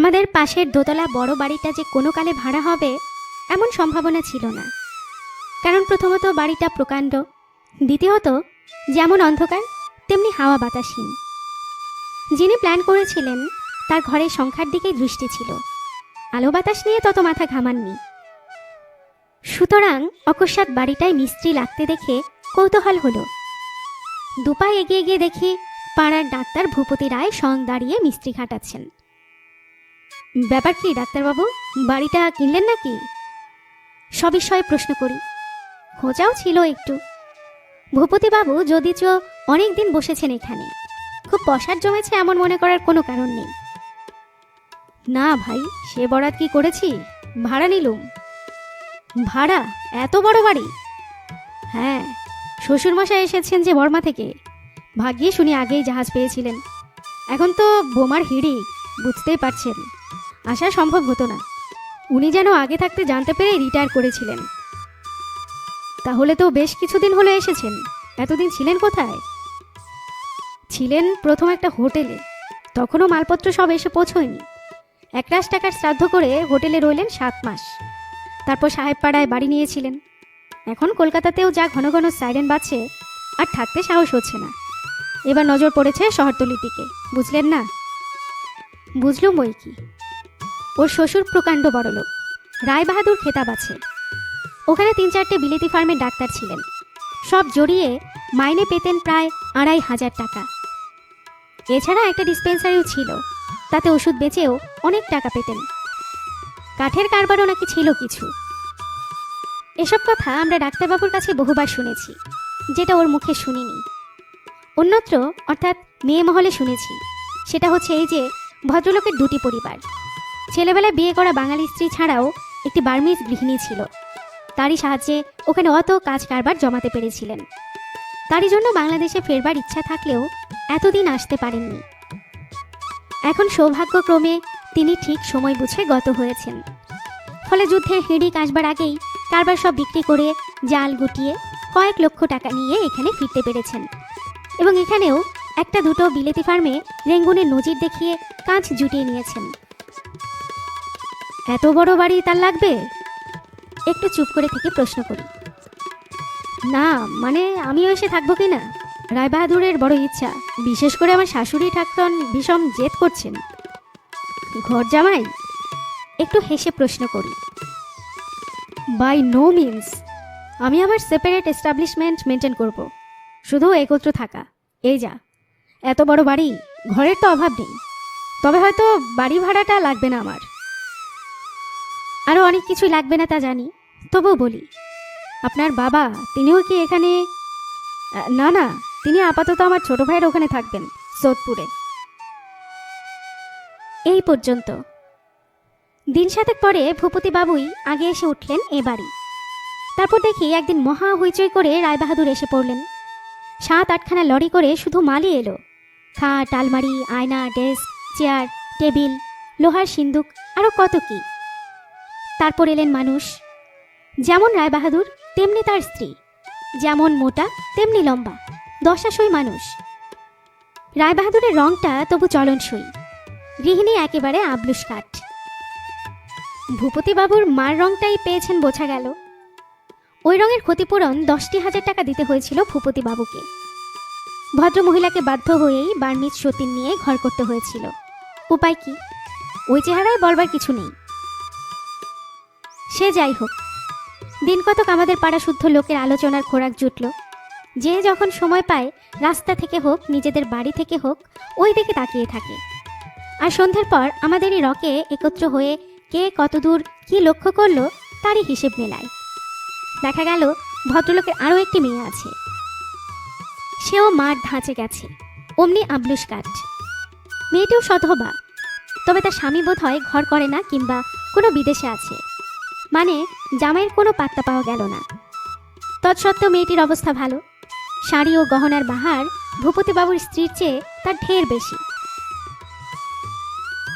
আমাদের পাশের দোতলা বড় বাড়িটা যে কোনো কালে ভাড়া হবে, এমন সম্ভাবনা ছিল না। কারণ প্রথমত বাড়িটা প্রকাণ্ড, দ্বিতীয়ত যেমন অন্ধকার, তেমনি হাওয়া বাতাসহীন। যিনি প্ল্যান করেছিলেন, তার ঘরের সংখ্যার দিকেই দৃষ্টি ছিল। আলো বাতাস নিয়ে তত মাথা ঘামাননি। সুতরাং অকস্মাৎ বাড়িটায় মিস্ত্রি লাগতে দেখে কৌতূহল হলো। দুপায় এগিয়ে গিয়ে দেখি পাড়ার ডাক্তার ভূপতি রায় সং দাঁড়িয়ে মিস্ত্রি খাটাচ্ছেন। ব্যাপার কি, ডাক্তারবাবু? বাড়িটা কিনলেন নাকি? সবিষয়ে প্রশ্ন করি। খোঁজাও ছিল একটু। ভূপতিবাবু যদিচ অনেক দিন বসেছেন এখানে। খুব পশার জমেছে এমন মনে করার কোনো কারণ নেই। না ভাই, সে বরাত কি করেছি? ভাড়া নিলুম। ভাড়া? এত বড় বাড়ি? হ্যাঁ শ্বশুরমশাই এসেছেন যে বর্মা থেকে। ভাগ্যে শুনি আগেই জাহাজ পেয়েছিলেন। এখন তো বোমার হিড়ি বুঝতেই পারছেন। আসা সম্ভব হতো না। উনি যেন আগে থাকতে জানতে পেরে রিটায়ার করেছিলেন। তাহলে তো বেশ কিছুদিন হলে এসেছেন। এতদিন ছিলেন কোথায়? ছিলেন প্রথম একটা হোটেলে। তখনও মালপত্র সব এসে পৌঁছয়নি। একরাশ টাকার শ্রাদ্ধ করে হোটেলে রইলেন সাত মাস। তারপর সাহেবপাড়ায় বাড়ি নিয়েছিলেন। এখন কলকাতাতেও যা ঘন ঘন সাইরেন বাজছে, আর থাকতে সাহস হচ্ছে না। এবার নজর পড়েছে শহরতলির দিকে। বুঝলেন না? বুঝলুম বই কি। ওর শ্বশুর প্রকাণ্ড বড়লোক। রায় বাহাদুর খেতাব আছে ওখানে তিন চারটে বিলেতি ফার্মের ডাক্তার ছিলেন। সব জড়িয়ে মাইনে পেতেন প্রায় আড়াই হাজার টাকা। এছাড়া একটা ডিসপেন্সারিও ছিল। তাতে ওষুধ বেচেও অনেক টাকা পেতেন। কাঠের কারবারও নাকি ছিল কিছু। এসব কথা আমরা ডাক্তারবাবুর কাছে বহুবার শুনেছি, যেটা ওর মুখে শুনিনি। অন্যত্র অর্থাৎ মেয়ে মহলে শুনেছি, সেটা হচ্ছে এই যে ভদ্রলোকের দুটি পরিবার। ছেলেবেলায় বিয়ে করা বাঙালি স্ত্রী ছাড়াও একটি বার্মিজ গৃহিণী ছিল। তারই সাহায্যে ওখানে অত কাজ কারবার জমাতে পেরেছিলেন। তারই জন্য বাংলাদেশে ফেরবার ইচ্ছা থাকলেও এতদিন আসতে পারেননি। এখন সৌভাগ্যক্রমে তিনি ঠিক সময় বুঝে গত হয়েছেন। ফলে যুদ্ধে হিড়িক আসবার আগেই কারবার সব বিক্রি করে জাল গুটিয়ে কয়েক লক্ষ টাকা নিয়ে এখানে ফিরতে পেরেছেন। এবং এখানেও একটা দুটো বিলেতি ফার্মে রেঙ্গুনের নজির দেখিয়ে কাজ জুটিয়ে নিয়েছেন। এত বড় বাড়ি তার লাগবে? একটু চুপ করে থেকে প্রশ্ন করি। না মানে আমিও এসে থাকব কি না? রায়বাহাদুরের বড় ইচ্ছা, বিশেষ করে আমার শাশুড়ি ঠাকুরন ভীষণ জেদ করছেন। ঘর জামাই, একটু হেসে প্রশ্ন করি। বাই নো মিন্স আমি আমার সেপারেট এস্টাবলিশমেন্ট মেনটেন করব। শুধু একত্র থাকা। এই যা। এত বড় বাড়ি, ঘরের তো অভাব নেই। তবে হয়তো বাড়ি ভাড়াটা লাগবে না আমার। আরও অনেক কিছুই লাগবে না তা জানি। তবুও বলি, আপনার বাবা, তিনিও কি এখানে? না না, তিনি আপাতত আমার ছোট ভাইয়ের ওখানে থাকবেন, সোদপুরে। এই পর্যন্ত। দিন সাতেক পরে ভূপতি বাবুই আগে এসে উঠলেন এ বাড়ি। তারপর দেখি একদিন মহা হইচই করে রায়বাহাদুর এসে পড়লেন। সাত আটখানা লরি করে শুধু মালই এলো। খাট, আলমারি, আয়না, ডেস্ক, চেয়ার, টেবিল, লোহার সিন্দুক আরও কত কি। তারপর এলেন মানুষ। যেমন রায়বাহাদুর, তেমনি তার স্ত্রী। যেমন মোটা, তেমনি লম্বা, দশাশই মানুষ। রায়বাহাদুরের রংটা তবু চলনসই। গৃহিণী একেবারে আবলুস কাঠ ভূপতিবাবুর মার রংটাই পেয়েছেন বোঝা গেল। ওই রঙের ক্ষতিপূরণ দশটি হাজার টাকা দিতে হয়েছিল ভূপতিবাবুকে। ভদ্রমহিলাকে বাধ্য হয়েই বার্মিজ সতীন নিয়ে ঘর করতে হয়েছিল। উপায় কি? ওই চেহারায় বলবার কিছু নেই। সে যাই হোক। দিন কতক আমাদের পাড়া শুদ্ধ লোকের আলোচনার খোরাক জুটল। যে যখন সময় পায়, রাস্তা থেকে হোক, নিজেদের বাড়ি থেকে হোক, ওই দিকে তাকিয়ে থাকে। আর সন্ধ্যের পর আমাদেরই রকে একত্র হয়ে কে কতদূর কি লক্ষ্য করল, তারই হিসেব মেলায়। দেখা গেল, ভদ্রলোকের আরও একটি মেয়ে আছে। সেও মার ধাঁচে গেছে, অমনি আবলুস কাঠ। মেয়েটিও সধবা, তবে তার স্বামী বোধ হয় ঘর করে না কিংবা কোনো বিদেশে আছে। মানে জামাইয়ের কোনো পাত্তা পাওয়া গেল না। তৎসত্ত্বেও মেয়েটির অবস্থা ভালো। শাড়ি ও গহনার বাহার ভূপতিবাবুর স্ত্রীর চেয়ে তার ঢের বেশি।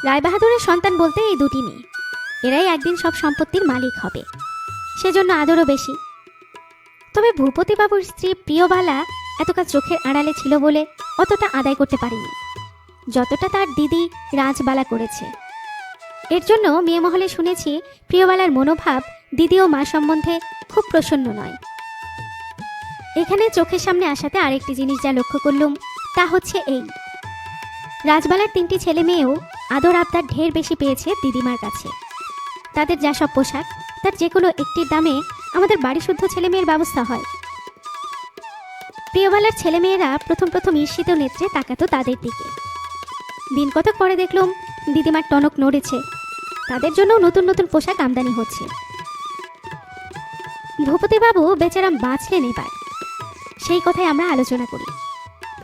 রায়বাহাদুরের সন্তান বলতে এই দুটি মেয়ে। এরাই একদিন সব সম্পত্তির মালিক হবে। সেজন্য আদরও বেশি। তবে ভূপতিবাবুর স্ত্রী প্রিয়বালা এতকাল চোখের আড়ালে ছিল বলে অতটা আদায় করতে পারেনি। যতটা তার দিদি রাজবালা করেছে। এর জন্য মেয়ে মহলে শুনেছি প্রিয়বালার মনোভাব দিদি ও মা সম্বন্ধে খুব প্রসন্ন নয়। এখানে চোখের সামনে আসাতে আরেকটি জিনিস যা লক্ষ্য করলুম, তা হচ্ছে এই। রাজবালার তিনটি ছেলে মেয়েও আদর আবদার ঢের বেশি পেয়েছে দিদিমার কাছে। তাদের যা সব পোশাক, তার যে কোনো একটির দামে আমাদের বাড়ি শুদ্ধ ছেলে মেয়ের ব্যবস্থা হয়। প্রিয়বালার ছেলেমেয়েরা প্রথম প্রথম ঈর্ষিত নেত্রে তাকাতো তাদের দিকে। দিন কতক পরে দেখলুম দিদিমার টনক নড়েছে তাদের জন্য নতুন নতুন পোশাক আমদানি হচ্ছে। ভূপতিবাবু বেচারাম বাঁচলেন এবার সেই কথাই আমরা আলোচনা করি।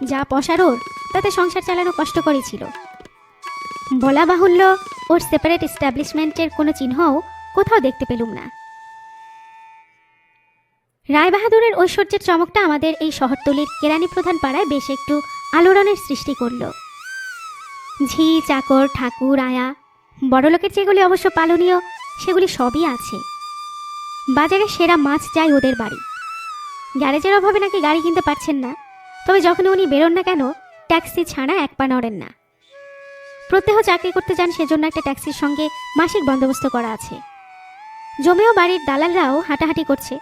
যা পশার ওর তাতে সংসার চালানো কষ্টকরই ছিল। বলা বাহুল্য, ওর সেপারেট এস্টাবলিশমেন্টের কোনো চিহ্নও কোথাও দেখতে পেলুম না। রায়বাহাদুরের ঐশ্বর্যের চমকটা আমাদের এই শহরতলির কেরানি প্রধান পাড়ায় বেশ একটু আলোড়নের সৃষ্টি করল। ঝি, চাকর, ঠাকুর, আয়া বড়লোকের যেগুলি অবশ্য পালনীয়, সেগুলি সবই আছে। বাজারে সেরা মাছ যায় ওদের বাড়ি। গ্যারেজের অভাবে নাকি গাড়ি কিনতে পারছেন না, তবে যখন উনি বেরোন না কেন, ট্যাক্সি ছাড়া এক পা নড়েন না। প্রত্যহ চাকরি করতে যান সেজন্য একটা ট্যাক্সির সঙ্গে মাসিক বন্দোবস্ত করা আছে। জমেও বাড়ির দালালরাও হাঁটাহাঁটি করছে।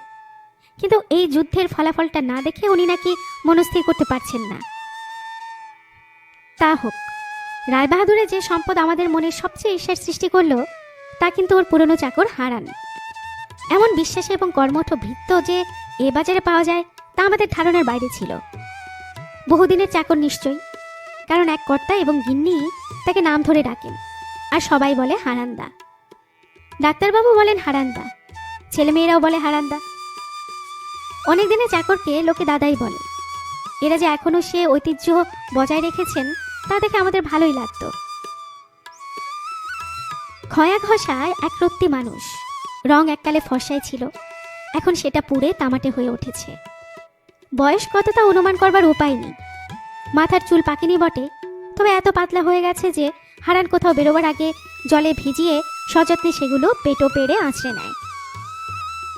কিন্তু এই যুদ্ধের ফলাফলটা না দেখে উনি নাকি মনস্থির করতে পারছেন না। তা হোক। রায়বাহাদুরের যে সম্পদ আমাদের মনে সবচেয়ে ঈর্ষার সৃষ্টি করল, তা কিন্তু ওর পুরনো চাকর হারান। এমন বিশ্বাসী এবং কর্মঠ ভৃত্য যে এ বাজারে পাওয়া যায়, তা আমাদের ধারণার বাইরে ছিল। বহুদিনের চাকর নিশ্চয়ই, কারণ এক কর্তা এবং গিন্নি তাকে নাম ধরে ডাকেন, আর সবাই বলে হারান্দা। ডাক্তারবাবু বলেন হারান্দা, ছেলেমেয়েরাও বলে হারান্দা। অনেক দিনে চাকরকে লোকে দাদাই বলে। এরা যে এখনও সে ঐতিহ্য বজায় রেখেছেন তা দেখে আমাদের ভালোই লাগতো। খয়া ঘষায় এক রত্তি মানুষ। রং এককালে ফর্সায় ছিল। এখন সেটা পুড়ে তামাটে হয়ে উঠেছে। বয়স কত তা অনুমান করবার উপায় নেই। মাথার চুল পাকেনি বটে। তবে এত পাতলা হয়ে গেছে যে হারান কোথাও বেরোবার আগে জলে ভিজিয়ে সযত্নে সেগুলো পেটো পেড়ে আঁচড়ে নেয়।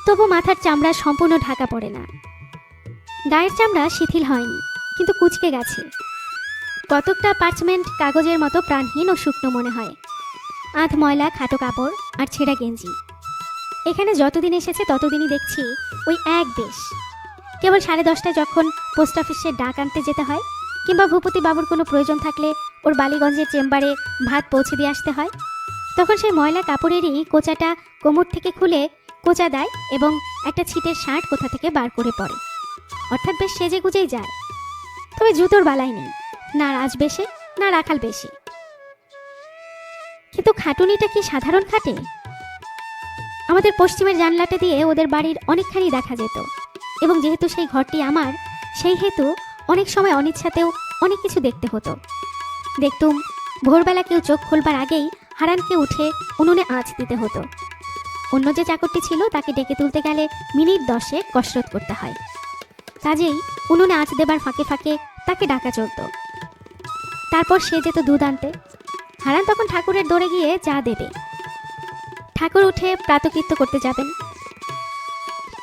তবু মাথার চামড়া সম্পূর্ণ ঢাকা পড়ে না। গায়ের চামড়া শিথিল হয়নি, কিন্তু কুচকে গেছে। কতকটা পার্চমেন্ট কাগজের মতো প্রাণহীন ও শুকনো মনে হয়। আধ ময়লা, খাটো কাপড় আর ছেঁড়া গেঞ্জি। এখানে যতদিন এসেছে ততদিনই দেখছি ওই এক বেশ কেবল সাড়ে দশটায় যখন পোস্ট অফিসে ডাক আনতে যেতে হয়, কিংবা ভূপতি বাবুর কোনো প্রয়োজন থাকলে ওর বালিগঞ্জের চেম্বারে ভাত পৌঁছে দিয়ে আসতে হয়, তখন সেই ময়লা কাপড়েরই কোচাটা কোমর থেকে খুলে কোচা দেয় এবং একটা ছিটের শার্ট কোথা থেকে বার করে পড়ে। অর্থাৎ বেশ সেজে গুজেই যায়। তবে জুতোর বালাই নেই। না রাজ বেশে, না রাখাল বেশি। কিন্তু খাটুনিটা কি সাধারণ খাটে? আমাদের পশ্চিমের জানলাটা দিয়ে ওদের বাড়ির অনেকখানি দেখা যেত। এবং যেহেতু সেই ঘরটি আমার, সেই হেতু অনেক সময় অনিচ্ছাতেও অনেক কিছু দেখতে হতো। দেখতুম, ভোরবেলা কেউ চোখ খুলবার আগেই হারানকে উঠে উনুনে আঁচ দিতে হতো। অন্য যে চাকরটি ছিল তাকে ডেকে তুলতে গেলে মিনিট দশে কসরত করতে হয়। কাজেই উনুনে আঁচ দেবার ফাঁকে ফাঁকে তাকে ডাকা চলতো। তারপর সে যেত দুধ আনতে। হারান তখন ঠাকুরের দৌড়ে গিয়ে চা দেবে। ঠাকুর উঠে প্রাতকৃত্য করতে যাবেন।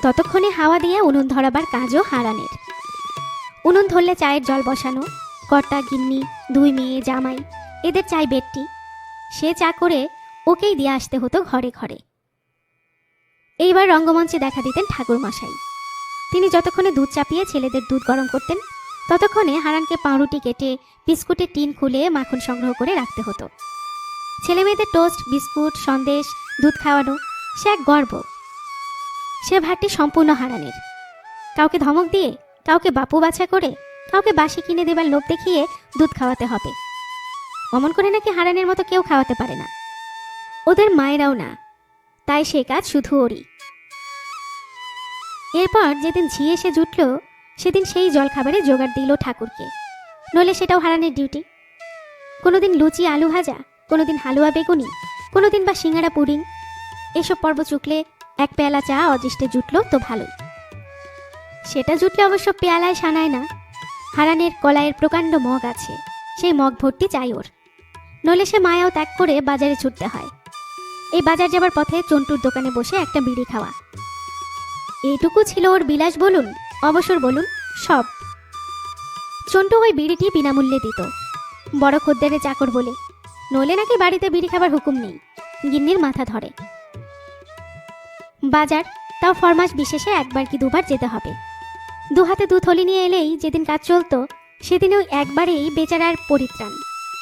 ততক্ষণে হাওয়া দিয়ে উনুন ধরাবার কাজও হারানের। উনুন ধরলে চায়ের জল বসানো, কর্তা, গিন্নি, দুই মেয়ে, জামাই, এদের চাই বেডটি সে চা করে ওকেই দিয়ে আসতে হতো ঘরে ঘরে। এইবার রঙ্গমঞ্চে দেখা দিতেন ঠাকুর মশাই তিনি যতক্ষণে দুধ চাপিয়ে ছেলেদের দুধ গরম করতেন ততক্ষণে হারানকে পাউরুটি কেটে বিস্কুটের টিন খুলে মাখন সংগ্রহ করে রাখতে হতো। ছেলে মেয়েদের টোস্ট, বিস্কুট, সন্দেশ, দুধ খাওয়ানো, সে এক গর্ব। সে ভাতটি সম্পূর্ণ হারানের। কাউকে ধমক দিয়ে, কাউকে বাপু বাছা করে, কাউকে বাসি কিনে দেবার লোভ দেখিয়ে দুধ খাওয়াতে হবে। অমন করে নাকি হারানের মতো কেউ খাওয়াতে পারে না। ওদের মায়েরাও না। তাই সে কাজ শুধু ওরই। এরপর যেদিন ঝি এসে জুটল সেদিন সেই জলখাবারে জোগাড় দিল ঠাকুরকে। নইলে সেটাও হারানের ডিউটি। কোনোদিন লুচি, আলু ভাজা, কোনোদিন হালুয়া বেগুনি, কোনোদিন বা সিঙ্গারা পুডিং। এসব পর্ব চুকলে এক পেয়ালা চা অদৃষ্টে জুটলো তো ভালোই। সেটা জুটলে অবশ্য পেয়ালায় সানায় না। হারানের কলাইয়ের প্রকাণ্ড মগ আছে, সেই মগ ভর্তি চাই ওর। নইলে সে মায়াও ত্যাগ করে বাজারে ছুটতে হয়। এই বাজার যাবার পথে চন্টুর দোকানে বসে একটা বিড়ি খাওয়া। এইটুকু ছিল ওর বিলাস বলুন? অবসর বলুন, সব। চন্টু ওই বিড়িটি বিনামূল্যে দিত। বড় খদ্দেরে চাকর বলে নইলে নাকি বাড়িতে বিড়ি খাবার হুকুম নেই? গিন্নির মাথা ধরে। বাজার, তাও ফরমাস বিশেষে একবার কি দুবার যেতে হবে। দু হাতে দু থলি নিয়ে এলেই যেদিন কাজ চলতো, সেদিনেও একবারেই বেচারার পরিত্রাণ।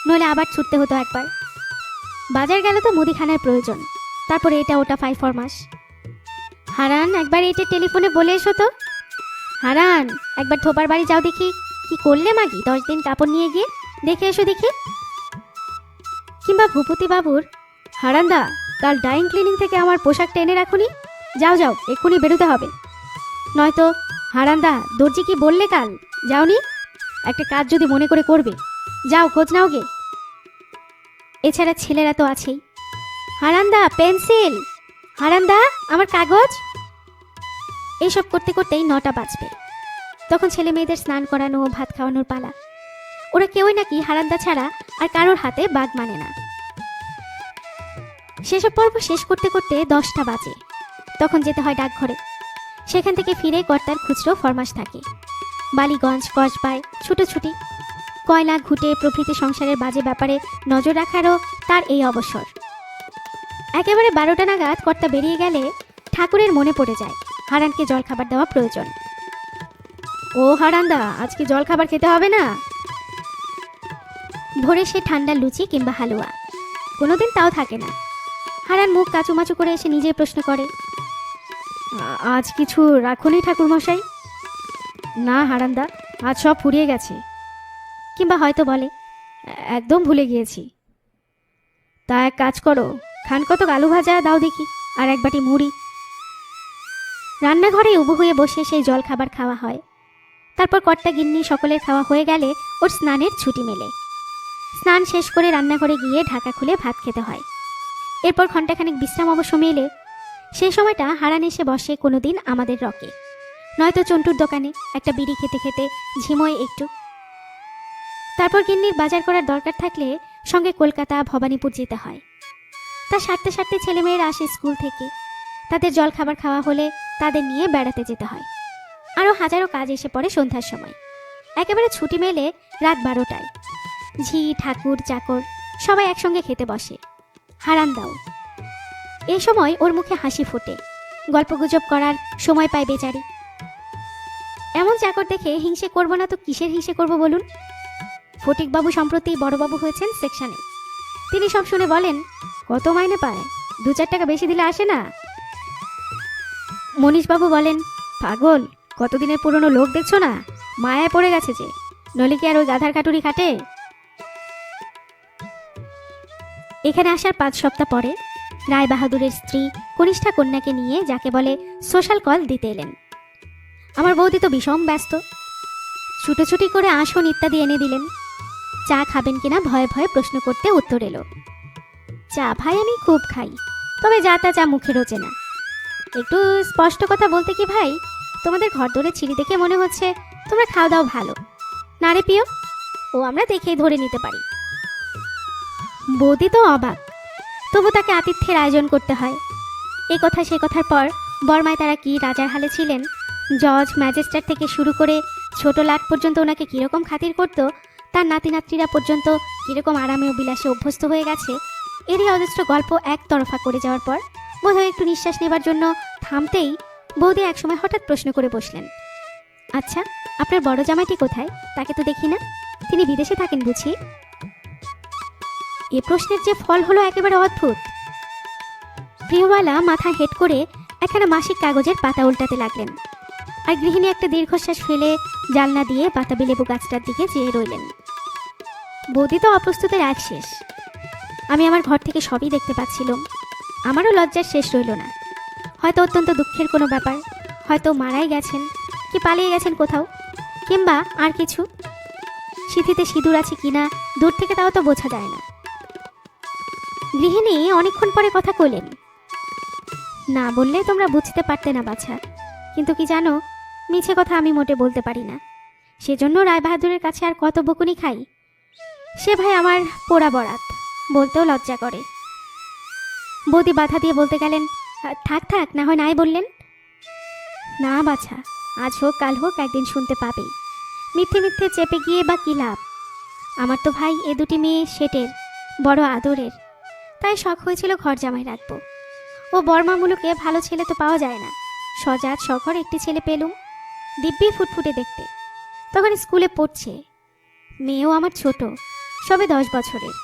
নইলে আবার ছুটতে হতো একবার। বাজার গেল তো মুদিখানার প্রয়োজন, তারপরে এটা ওটা ফাই ফরমাস। হারান, একবার এটা টেলিফোনে বলে এসো তো। হারান, একবার থোপার বাড়ি যাও দেখি। কি করলে মাগি, দশ দিন কাপড় নিয়ে গিয়ে? দেখে এসো দেখি। কিংবা ভূপতি বাবুর হারান্দা কাল ডাইং ক্লিনিং থেকে আমার পোশাক টেনে রাখুনি। যাও যাও, এক্ষুনি বেরোতে হবে। নয়তো হারান্দা দর্জি কি বললে কাল? যাওনি? একটা কাজ যদি মনে করে করবে। যাও, খোঁজ নাও গে এছাড়া ছেলেরা তো আছেই। হারান্দা পেন্সিল! হারান্দা আমার কাগজ? এইসব করতে করতেই নটা বাজবে। তখন ছেলে মেয়েদের স্নান করানো, ভাত খাওয়ানোর পালা। ওরা কেউই নাকি হারান্দা ছাড়া আর কারোর হাতে বাঘ মানে না। সেসব পর্ব শেষ করতে করতে দশটা বাজে। তখন যেতে হয় ডাকঘরে। সেখান থেকে ফিরে কর্তার খুচরো ফরমাস থাকে। বালিগঞ্জ, কসবায়, ছুটোছুটি। কয়লা, ঘুটে, প্রভৃতি সংসারের বাজে ব্যাপারে নজর রাখারও তার এই অবসর। একেবারে বারোটা নাগাদ কর্তা বেরিয়ে গেলে ঠাকুরের মনে পড়ে যায়। হারানকে জলখাবার দেওয়া প্রয়োজন। ও হারান্দা, আজকে জলখাবার খেতে হবে না? ভোরে সে ঠান্ডা লুচি কিংবা হালুয়া। কোনোদিন তাও থাকে না। হারান মুখ কাচুমাচু করে এসে নিজেই প্রশ্ন করে আজ কিছু রাখুনি ঠাকুর মশাই না হারান্দা, আজ সব ফুরিয়ে গেছে। কিংবা হয়তো বলে, একদম ভুলে গিয়েছি। তা এক কাজ করো, খান কত আলু ভাজা, দাও দেখি, আর এক বাটি মুড়ি। রান্নাঘরে উবু হয়ে বসে সেই জল খাবার খাওয়া হয়। তারপর কর্তা গিন্নি সকলের খাওয়া হয়ে গেলে ওর স্নানের ছুটি মেলে। স্নান শেষ করে রান্নাঘরে গিয়ে ঢাকা খুলে ভাত খেতে হয়। এরপর ঘণ্টাখানিক বিশ্রাম অবশ্য মেলে। সেই সময়টা হারান এসে বসে কোনোদিন আমাদের রকে। নয়তো চন্টুর দোকানে একটা বিড়ি খেতে খেতে ঝিমোয় একটু। তারপর গিন্নির বাজার করার দরকার থাকলে সঙ্গে কলকাতা, ভবানীপুর যেতে হয়। তা সারতে সারতে ছেলেমেয়েরা আসে স্কুল থেকে। তাদের জল খাবার খাওয়া হলে তাদের নিয়ে বেড়াতে যেতে হয়। আরও হাজারো কাজ এসে পড়ে সন্ধ্যার সময়। একেবারে ছুটি মেলে রাত বারোটায়। ঝি, ঠাকুর, চাকর সবাই একসঙ্গে খেতে বসে। হারান দাও। এই সময় ওর মুখে হাসি ফোটে। গল্পগুজব করার সময় পায় বেচারি। এমন চাকর দেখে হিংসে করব না তো কিসের হিংসে করব বলুন? ফটিকবাবু সম্প্রতি বড়বাবু হয়েছেন সেকশানে। তিনি সব শুনে বলেন, কত মাইনে পায়? দু চার টাকা বেশি দিলে আসে না? মনীষবাবু বলেন, পাগল, কতদিনের পুরনো লোক দেখছ না? মায়ায় পড়ে গেছে যে। নলে কি আর ওই গাধার কাটুরি কাটে এখানে আসার পাঁচ সপ্তাহ পরে রায় বাহাদুরের স্ত্রী কনিষ্ঠা কন্যাকে নিয়ে যাকে বলে সোশ্যাল কল দিতে এলেন। আমার বৌদি তো বিষম ব্যস্ত। ছুটোছুটি করে আসন ইত্যাদি এনে দিলেন। চা খাবেন কিনা ভয়ে ভয়ে প্রশ্ন করতে উত্তর এলো। চা ভাই আমি খুব খাই, তবে যা তা চা মুখে রোচে না। একটু স্পষ্ট কথা বলতে কি ভাই? তোমাদের ঘর ধরে ছিঁড়ি দেখে মনে হচ্ছে তোমরা খাওয়া দাও ভালো। না রে প্রিয় ও আমরা দেখেই ধরে নিতে পারি। বৌদি তো অবাক। তবু তাকে আতিথ্যের আয়োজন করতে হয়। এ কথা সে কথার পর বর্মায় তারা কি রাজার হালে ছিলেন? জজ, ম্যাজিস্ট্রেট থেকে শুরু করে ছোট লাট পর্যন্ত ওনাকে কীরকম খাতির করত, তার নাতি নাতনিরা পর্যন্ত কীরকম আরামে ও বিলাসে অভ্যস্ত হয়ে গেছে, এরই অজস্র গল্প একতরফা করে যাওয়ার পর বোধহয় একটু নিঃশ্বাস নেবার জন্য থামতেই বৌদি একসময় হঠাৎ প্রশ্ন করে বসলেন। আচ্ছা আপনার বড় জামাইটি কোথায়? তাকে তো দেখি না। তিনি বিদেশে থাকেন বুঝি? এ প্রশ্নের যে ফল হলো একেবারে অদ্ভুত। প্রিয়বালা মাথা হেট করে একখানা মাসিক কাগজের পাতা উল্টাতে লাগলেন আর গৃহিণী একটা দীর্ঘশ্বাস ফেলে জালনা দিয়ে বাতাবি লেবু গাছটার দিকে চেয়ে রইলেন। বৌদি তো অপ্রস্তুতের এক শেষ। আমি আমার ঘর থেকে সবই দেখতে পাচ্ছিলাম। আমারও লজ্জার শেষ রইল না। হয়তো অত্যন্ত দুঃখের কোনো ব্যাপার, হয়তো মারাই গেছেন, কি পালিয়ে গেছেন কোথাও, কিংবা আর কিছু? সিঁথিতে সিঁদুর আছে কিনা, দূর থেকে তাও তো বোঝা যায় না। গৃহিণী অনেকক্ষণ পরে কথা কইলেন। না বললে তোমরা বুঝতে পারতে না, বাছা। কিন্তু কি জানো, মিছে কথা আমি মোটে বলতে পারি না। সেজন্য রায়বাহাদুরের কাছে আর কত বকুনি খাই? সে ভাই আমার পোড়া বরাত, বলতেও লজ্জা করে। বৌদি বাধা দিয়ে বলতে গেলেন, থাক থাক, না হয় নাই বললেন? না, বাছা, আজ হোক, কাল হোক, একদিন শুনতে পাবেই। মিথ্যে মিথ্যে চেপে গিয়ে বা কী লাভ? আমার তো ভাই, এ দুটি মেয়ে সেটের, বড় আদরের। তাই শখ হয়েছিল ঘর জামাই রাখব। ও বর্মা মুলুকে ভালো ছেলে তো পাওয়া যায় না। সজাত সখর একটি ছেলে পেলুম, দিব্যি ফুটফুটে দেখতে। তখন স্কুলে পড়ছে। মেয়েও আমার ছোট, সবে দশ বছরের।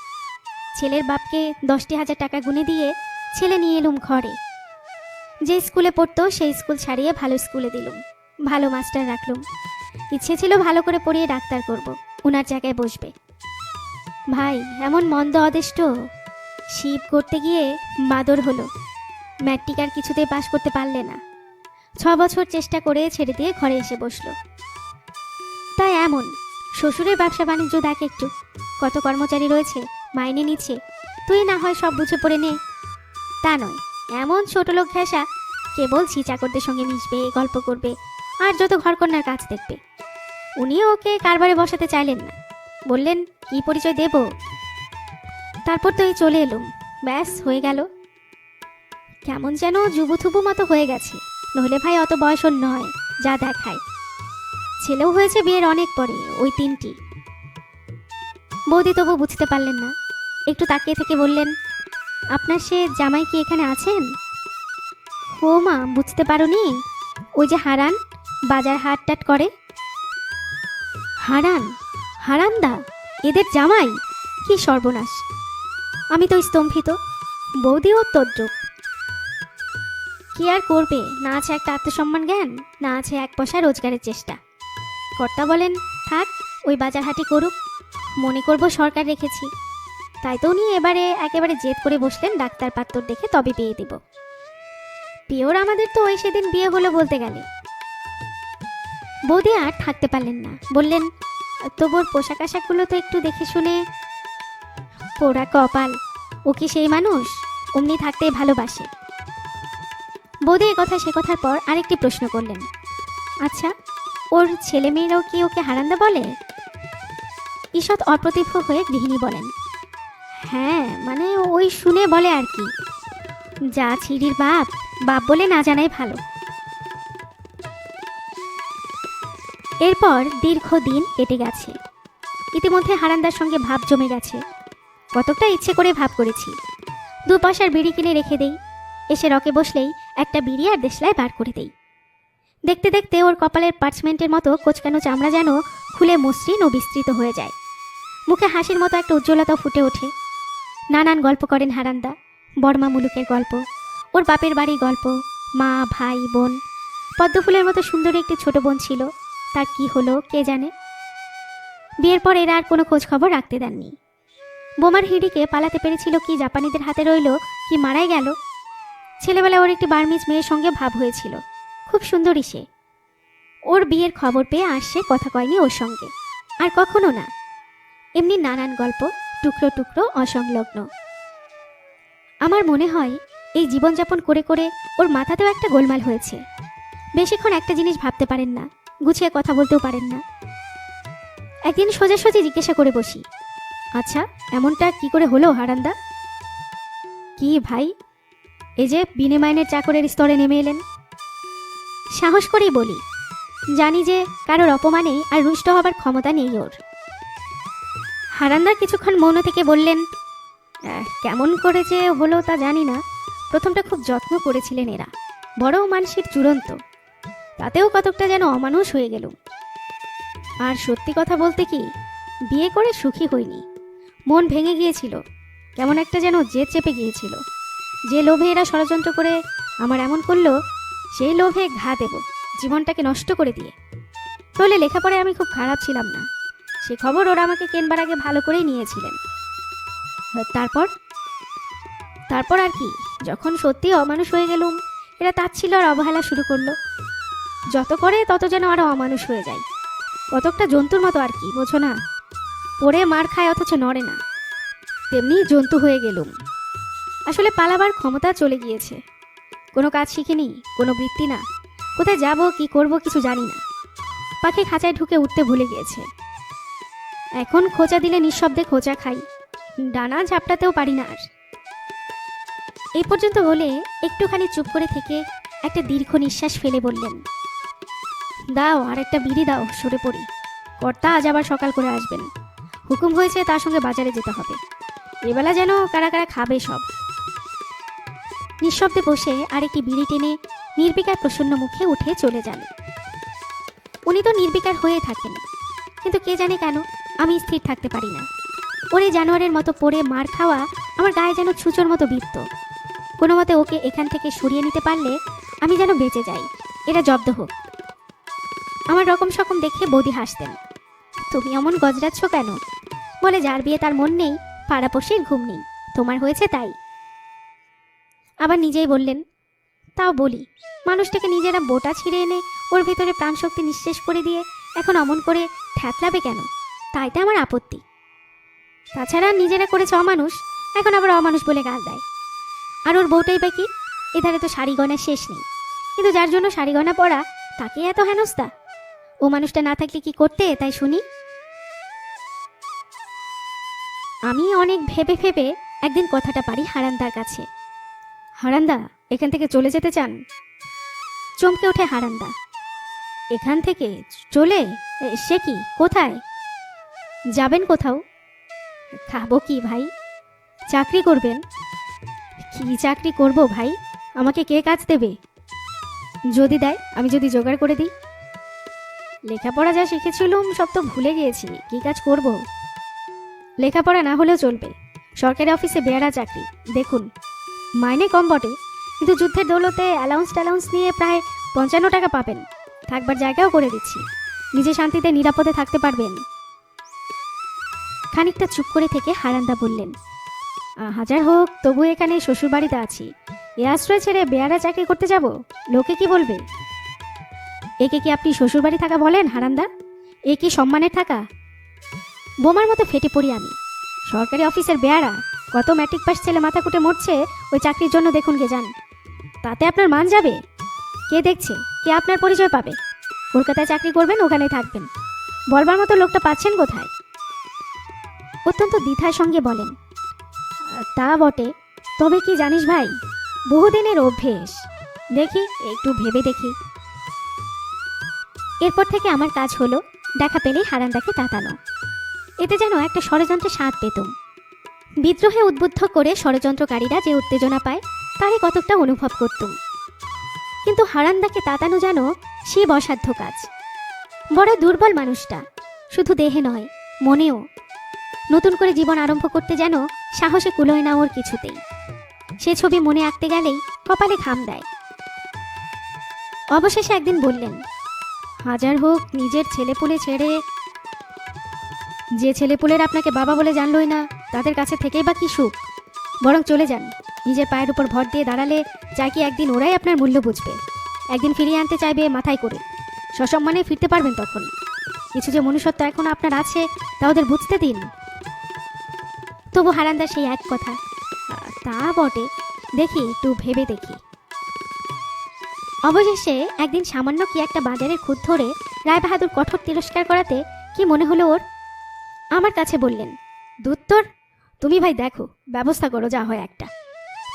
ছেলের বাপকে দশটি হাজার টাকা গুনে দিয়ে ছেলে নিয়ে এলুম ঘরে। যে স্কুলে পড়তো, সেই স্কুল ছাড়িয়ে ভালো স্কুলে দিলুম। ভালো মাস্টার রাখলুম। ইচ্ছে ছিল ভালো করে পড়িয়ে ডাক্তার করব। ওনার জায়গায় বসবে। ভাই, এমন মন্দ অদেষ্ট শিব করতে গিয়ে বাদর হলো। ম্যাট্রিক আর কিছুতেই পাশ করতে পারলে না। ছ বছর চেষ্টা করে ছেড়ে দিয়ে ঘরে এসে বসল। তাই এমন, শ্বশুরের ব্যবসা বাণিজ্য দেখ একটু। কত কর্মচারী রয়েছে, মাইনে নিচ্ছে। তুই না হয় সব বুঝে পড়ে নে। তা নয়। এমন ছোট লোক ঘেঁষা কেবল চাকরদের সঙ্গে মিশবে, গল্প করবে, আর যত ঘরকন্যার কাজ দেখবে। উনিও ওকে কারবারে বসাতে চাইলেন না। বললেন, কি পরিচয় দেব? তারপর তো এই চলে এলুম। ব্যাস, হয়ে গেল। কেমন যেন যুবথুবু মতো হয়ে গেছে। নইলে ভাই অত বয়স নয় যা দেখায়। ছেলেও হয়েছে বিয়ের অনেক পরে, ওই তিনটি। বৌদি তবু বুঝতে পারলেন না। একটু তাকিয়ে থেকে বললেন আপনার সে জামাই কি এখানে আছেন? ও মা, বুঝতে পারোনি। ওই যে হারান, বাজার হাট টাট করে। হারান? হারান্দা? এদের জামাই? কি সর্বনাশ। আমি তো স্তম্ভিত। বৌদিও তদ্রুপ। কি আর করবে? না আছে একটা আত্মসম্মান জ্ঞান, না আছে এক পয়সা রোজগারের চেষ্টা। কর্তা বলেন, থাক, ওই বাজার হাটি করুক। মনে করব সরকার রেখেছি। তাই তো উনি এবারে একেবারে জেদ করে বসলেন ডাক্তার পাত্তর দেখে, তবে বিয়ে দিব। পিওর আমাদের তো ওই সেদিন বিয়ে হলো বলতে গেলে। বৌদি আর থাকতে পারলেন না। বললেন তবুর পোশাক আশাকগুলো তো একটু দেখে শুনে পোড়া কপাল। ও কি সেই মানুষ? অমনি থাকতেই ভালোবাসে। বৌদি কথা, সে কথার পর আরেকটি প্রশ্ন করলেন আচ্ছা ওর ছেলে মেয়েরাও কি ওকে হারান্দা বলে? ঈষৎ অপ্রতিভ হয়ে গৃহিণী বলেন হ্যাঁ মানে ওই শুনে বলে আর কি। যা ছিড়ির বাপ বাপ বলে না জানাই ভালো। এরপর দীর্ঘদিন কেটে গেছে। ইতিমধ্যে হারান্দার সঙ্গে ভাব জমে গেছে। কতকটা ইচ্ছে করে ভাব করেছি। দু পয়সার বিড়ি কিনে রেখে দেই। এসে রকে বসলেই একটা বিড়ি আর দেশলায় বার করে দেই। দেখতে দেখতে ওর কপালের পার্চমেন্টের মতো কোচকানো চামড়া যেন খুলে মসৃণ ও বিস্তৃত হয়ে যায়। মুখে হাসির মতো একটা উজ্জ্বলতা ফুটে ওঠে। নানান গল্প করেন হারান্দা বর্মা মুলুকের গল্প, ওর বাপের বাড়ির গল্প, মা, ভাই, বোন। পদ্মফুলের মতো সুন্দর একটি ছোট বোন ছিল, তার কি হলো কে জানে? বিয়ের পর এরা আর কোনো খোঁজ খবর রাখতে দেননি। বোমার হিডিকে পালাতে পেরেছিল কি জাপানিদের হাতে রইল, কি মারাই গেল? ছেলেবেলায় ওর একটি বার্মিজ মেয়ের সঙ্গে ভাব হয়েছিল, খুব সুন্দরী সে। ওর বিয়ের খবর পেয়ে আসছে কথা কয়নি ওর সঙ্গে, আর কখনো না। এমনি নানান গল্প টুকরো টুকরো অসংলগ্ন। আমার মনে হয়, এই জীবনযাপন করে করে ওর মাথাতেও একটা গোলমাল হয়েছে। বেশিক্ষণ একটা জিনিস ভাবতে পারেন না, গুছিয়ে কথা বলতেও পারেন না। একদিন সোজাসুজি জিজ্ঞাসা করে বসি আচ্ছা এমনটা কি করে হলো, হারান্দা? কি ভাই, এই যে বিনে মাইনের চাকরের স্তরে নেমে এলেন। সাহস করেই বলি, জানি যে কারোর অপমানে আর রুষ্ট হবার ক্ষমতা নেই ওর। হারান্দা কিছুক্ষণ মৌন থেকে বললেন "আহ, কেমন করে যে হলো তা জানি না। প্রথমটা খুব যত্ন করেছিলেন এরা। বড় মানসিক চূড়ান্ত। তাতেও কতকটা যেন অমানুষ হয়ে গেল। আর সত্যি কথা বলতে কি বিয়ে করে সুখী হইনি। মন ভেঙে গিয়েছিল। কেমন একটা যেন জেদ চেপে গিয়েছিল। যে লোভে এরা ষড়যন্ত্র করে আমার এমন করল সেই লোভে ঘা দেব জীবনটাকে নষ্ট করে দিয়ে। তাহলে লেখাপড়ায় আমি খুব খারাপ ছিলাম না। সে খবর ওরা আমাকে কেনবার আগে ভালো করেই নিয়েছিলেন। তারপর? তারপর আর কি? যখন সত্যি অমানুষ হয়ে গেলুম, এরা তাচ্ছিল আর অবহেলা শুরু করল। যত করে তত যেন আরও অমানুষ হয়ে যায়। কতকটা জন্তুর মতো আর কি, বোঝো না? পড়ে মার খায় অথচ নড়ে না। তেমনি জন্তু হয়ে গেলুম। আসলে পালাবার ক্ষমতা চলে গিয়েছে। কোনো কাজ শিখিনি, কোনো বৃত্তি না। কোথায় যাব, কি করব, কিছু জানি না। পাখি খাঁচায় ঢুকে উঠতে ভুলে গিয়েছে। এখন খোঁচা দিলে নিঃশব্দে খোঁচা খাই। ডানা ঝাপটাতেও পারি না আর। এই পর্যন্ত বলে একটুখানি চুপ করে থেকে একটা দীর্ঘ নিঃশ্বাস ফেলে বললেন, দাও, আর একটা বিড়ি দাও, সরে পড়ি। কর্তা আজ আবার সকাল করে আসবেন। হুকুম হয়েছে তার সঙ্গে বাজারে যেতে হবে। এবেলা যেন কারা কারা খাবে সব। নিঃশব্দে বসে আরেকটি বিড়ি টেনে নির্বিকার প্রসন্ন মুখে উঠে চলে যান। উনি তো নির্বিকার হয়ে থাকেন, কিন্তু কে জানে কেন আমি স্থির থাকতে পারি না। ওরে জানোয়ারের মতো পড়ে মার খাওয়া আমার গায়ে যেন ছুঁচোর মতো বিপ্ত কোনো মতে ওকে এখান থেকে সরিয়ে নিতে পারলে আমি যেন বেঁচে যাই। এটা জব্দ হোক। আমার রকম সকম দেখে বৌদি হাসতেন। তুমি এমন গজরাচ্ছ কেন? বলে, যার বিয়ে তার মন নেই পাড়াপড়শির ঘুম নেই। তোমার হয়েছে তাই। আবার নিজেই বললেন, তাও বলি, মানুষটাকে নিজেরা বোটা ছিঁড়ে এনে ওর ভিতরে প্রাণশক্তি নিঃশেষ করে দিয়ে এখন অমন করে থ্যাতলাবে কেন? তাইতে আমার আপত্তি। তাছাড়া নিজেরা করেছে অমানুষ, এখন আবার অমানুষ বলে গাল দেয়। আর ওর বউটাই বা কি? এধারে তো শাড়ি গয়না শেষ নেই। কিন্তু যার জন্য শাড়ি গয়না পরা তাকে এত হেনস্তা ও মানুষটা না থাকলে কি করতে, তাই শুনি? আমি অনেক ভেবে ভেবে একদিন কথাটা পারি হারান্দার কাছে। হারান্দা, এখান থেকে চলে যেতে চান? চমকে ওঠে হারান্দা। এখান থেকে চলে? সে কি? কোথায়? যাবেন কোথাও? খাব কি ভাই? চাকরি করবেন? কি চাকরি করব ভাই? আমাকে কে কাজ দেবে? যদি দেয়, আমি যদি জোগাড় করে দিই। লেখাপড়া যা শিখেছিলুম, সব তো ভুলে গিয়েছি। কি কাজ করব? লেখাপড়া না হলেও চলবে। সরকারি অফিসে বেয়ারা চাকরি। দেখুন, মাইনে কম বটে, কিন্তু যুদ্ধের দৌলতে অ্যালাউন্স ট্যালাউন্স নিয়ে প্রায় পঞ্চান্ন টাকা পাবেন। থাকবার জায়গাও করে দিচ্ছি। নিজে শান্তিতে, নিরাপদে থাকতে পারবেন। খানিকটা চুপ করে থেকে হারান্দা বললেন "আহ, হাজার হোক তবু এখানে শ্বশুরবাড়িতে আছি। এ আশ্রয় ছেড়ে বেয়ারা চাকরি করতে যাব? লোকে কি বলবে? একে কি আপনি শ্বশুরবাড়ি থাকা বলেন হারান্দা? এ কি সম্মানের থাকা? বোমার মতো ফেটে পড়ি আমি। সরকারি অফিসের বেয়ারা কত ম্যাট্রিক পাস ছেলে মাথা কুটে মরছে ওই চাকরির জন্য দেখুন গে যান। তাতে আপনার মান যাবে? কে দেখছে? কে আপনার পরিচয় পাবে? কলকাতায় চাকরি করবেন ওখানে থাকবেন। বলবার মতো লোকটা পাচ্ছেন কোথায়? অত্যন্ত দ্বিধার সঙ্গে বলেন, তা বটে, তবে কি জানিস ভাই, বহুদিনের অভ্যেস। দেখি, একটু ভেবে দেখি। এরপর থেকে আমার কাজ হলো দেখা পেলেই হারান্দাকে তাতানো। এতে যেন একটা ষড়যন্ত্রের স্বাদ পেতুম। বিদ্রোহে উদ্বুদ্ধ করে ষড়যন্ত্রকারীরা যে উত্তেজনা পায়, তারই কতকটা অনুভব করতুম। কিন্তু হারান্দাকে তাতানো যেন সে অসাধ্য কাজ। বড় দুর্বল মানুষটা, শুধু দেহে নয়, মনেও। নতুন করে জীবন আরম্ভ করতে যেন সাহসে কুলোয় না ওর কিছুতেই। সে ছবি মনে আঁকতে গেলেই কপালে ঘাম দেয়। অবশেষে একদিন বললেন, হাজার হোক নিজের ছেলেপুলে ছেড়ে, যে ছেলেপুলের আপনাকে বাবা বলে জানলই না, তাদের কাছে থেকেই বা কি সুখ? বরং চলে যান, নিজের পায়ের উপর ভর দিয়ে দাঁড়ালে চাই কি একদিন ওরাই আপনার মূল্য বুঝবে। একদিন ফিরিয়ে আনতে চাইবে মাথায় করে। সসম্মানে ফিরতে পারবেন তখন। কিছু যে মনুষ্যত্ব এখন আপনার আছে, তা ওদের বুঝতে দিন। তবু হারান্দার সেই এক কথা। তা বটে। দেখি, একটু ভেবে দেখি। অবশেষে একদিন সামান্য কি একটা বাজারের খুদ ধরে রায়বাহাদুর কঠোর তিরস্কার করাতে কি মনে হলো ওর? আমার কাছে বললেন দুত্তর তুমি ভাই দেখো, ব্যবস্থা করো, যা হয় একটা।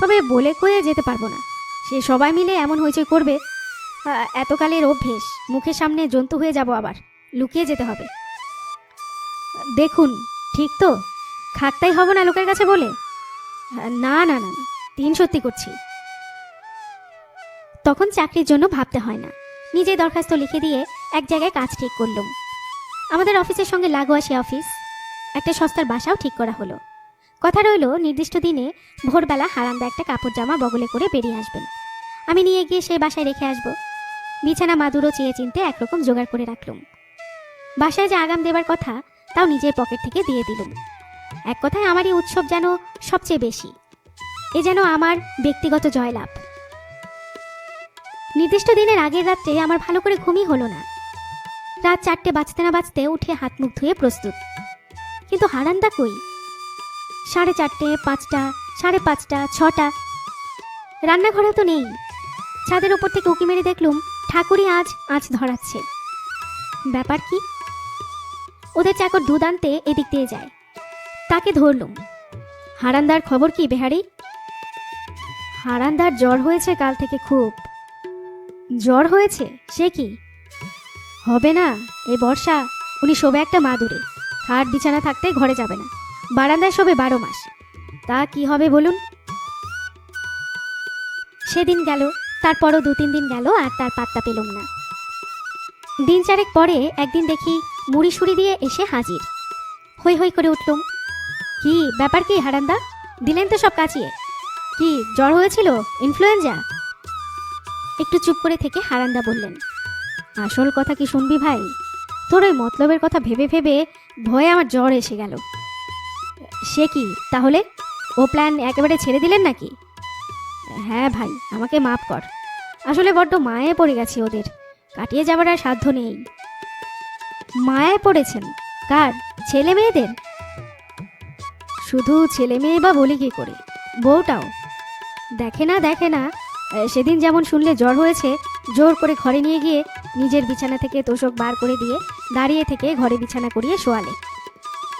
তবে বলে কয়ে যেতে পারব না। সে সবাই মিলে এমন হইচই করবে। এতকালের অভ্যেস, মুখের সামনে জন্তু হয়ে যাব আবার। লুকিয়ে যেতে হবে। দেখুন, ঠিক তো? খাকতাই হব না লোকের কাছে বলে? না না না না তিন সত্যি করছি। তখন চাকরির জন্য ভাবতে হয় না। নিজে দরখাস্ত লিখে দিয়ে এক জায়গায় কাজ ঠিক করলুম। আমাদের অফিসের সঙ্গে লাগোয়া সে অফিস, একটা সস্তার বাসাও ঠিক করা হলো। কথা রইল, নির্দিষ্ট দিনে ভোরবেলা হারান্দা একটা কাপড় জামা বগলে করে বেরিয়ে আসবেন। আমি নিয়ে গিয়ে সেই বাসায় রেখে আসব। বিছানা মাদুরও চেয়ে চিনতে একরকম জোগাড় করে রাখলুম। বাসায় যে আগাম দেবার কথা, তাও নিজের পকেট থেকে দিয়ে দিলুম। এক কথায় আমার এই উৎসব যেন সবচেয়ে বেশি। এ যেন আমার ব্যক্তিগত জয়লাভ। নির্দিষ্ট দিনের আগের রাত্রে আমার ভালো করে ঘুমই হলো না। রাত চারটে বাজতে না বাজতে উঠে হাত মুখ ধুয়ে প্রস্তুত। কিন্তু হারান্দা কই? সাড়ে চারটে, পাঁচটা, সাড়ে পাঁচটা, ছটা। রান্নাঘরে তো নেই। ছাদের ওপর থেকে উকি মেরে দেখলুম ঠাকুরই আজ আজ ধরাচ্ছে। ব্যাপার কি? ওদের চাকর দুধ আনতে এদিক দিয়ে যায়। তাকে ধরলুম। হারান্দার খবর কি, বেহারি? হারান্দার জ্বর হয়েছে কাল থেকে খুব। জ্বর হয়েছে? সে কি? হবে না, এ বর্ষা। উনি শোবে একটা মাদুরে। খাট বিছানা থাকতে ঘরে যাবে না। বারান্দায় শোবে বারো মাস। তা কি হবে বলুন? সেদিন গেল, তারপরও দু তিন দিন গেল আর তার পাত্তা পেলুম না। দিন চারেক পরে একদিন দেখি মুড়ি সুড়ি দিয়ে এসে হাজির। হৈ হৈ করে উঠলুম। কি, ব্যাপার কি, হারান্দা? দিলেন তো সব কাচিয়ে। কি, জ্বর হয়েছিল? ইনফ্লুয়েঞ্জা? একটু চুপ করে থেকে হারান্দা বললেন, আসল কথা কি শুনবি ভাই? তোর ওই মতলবের কথা ভেবে ভেবে ভয়ে আমার জ্বর এসে গেল। সে কি, তাহলে? ও প্ল্যান একেবারে ছেড়ে দিলেন নাকি? হ্যাঁ ভাই, আমাকে মাফ কর। আসলে বড্ড মায়ে পড়ে গেছি ওদের। কাটিয়ে যাবার আর সাধ্য নেই। মায়ে পড়েছেন? কার? ছেলে মেয়েদের? শুধু ছেলে মেয়ে বা বলি কি করে? বউটাও। দেখে না দেখে না সেদিন যেমন শুনলে জ্বর হয়েছে, জোর করে ঘরে নিয়ে গিয়ে নিজের বিছানা থেকে তোষক বার করে দিয়ে দাঁড়িয়ে থেকে ঘরে বিছানা করিয়ে শোয়ালে।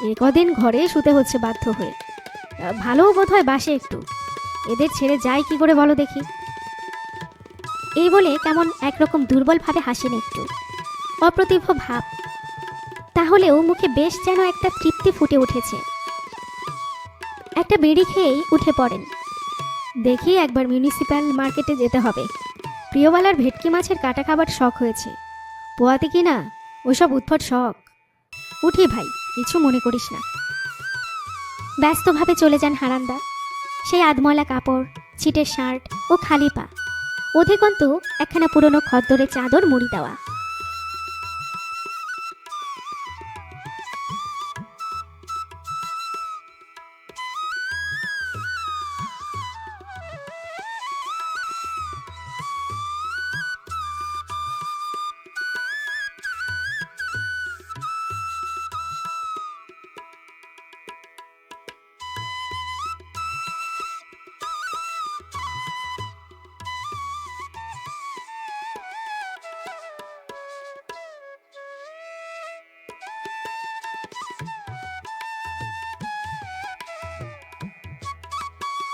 এ কদিন ঘরে শুতে হচ্ছে বাধ্য হয়ে। ভালোও বোধ হয় বাসে একটু। এদের ছেড়ে যায় কি করে বলো দেখি? এই বলে কেমন একরকম দুর্বলভাবে হাসেন একটু। অপ্রতিভ ভাব। তাহলেও মুখে বেশ যেন একটা তৃপ্তি ফুটে উঠেছে। একটা বেড়ি খেয়েই উঠে পড়েন। দেখি একবার মিউনিসিপ্যাল মার্কেটে যেতে হবে। প্রিয়বালার ভেটকি মাছের কাটা খাবার শখ হয়েছে। পোয়াতে কি না? ওসব উদ্ভট শখ। উঠি ভাই, কিছু মনে করিস না। ব্যস্তভাবে চলে যান হারান্দা। সেই আধময়লা কাপড়, ছিটের শার্ট ও খালি পা। অধিকন্তু একখানা পুরনো খদ্দরে চাদর মুড়ি দেওয়া।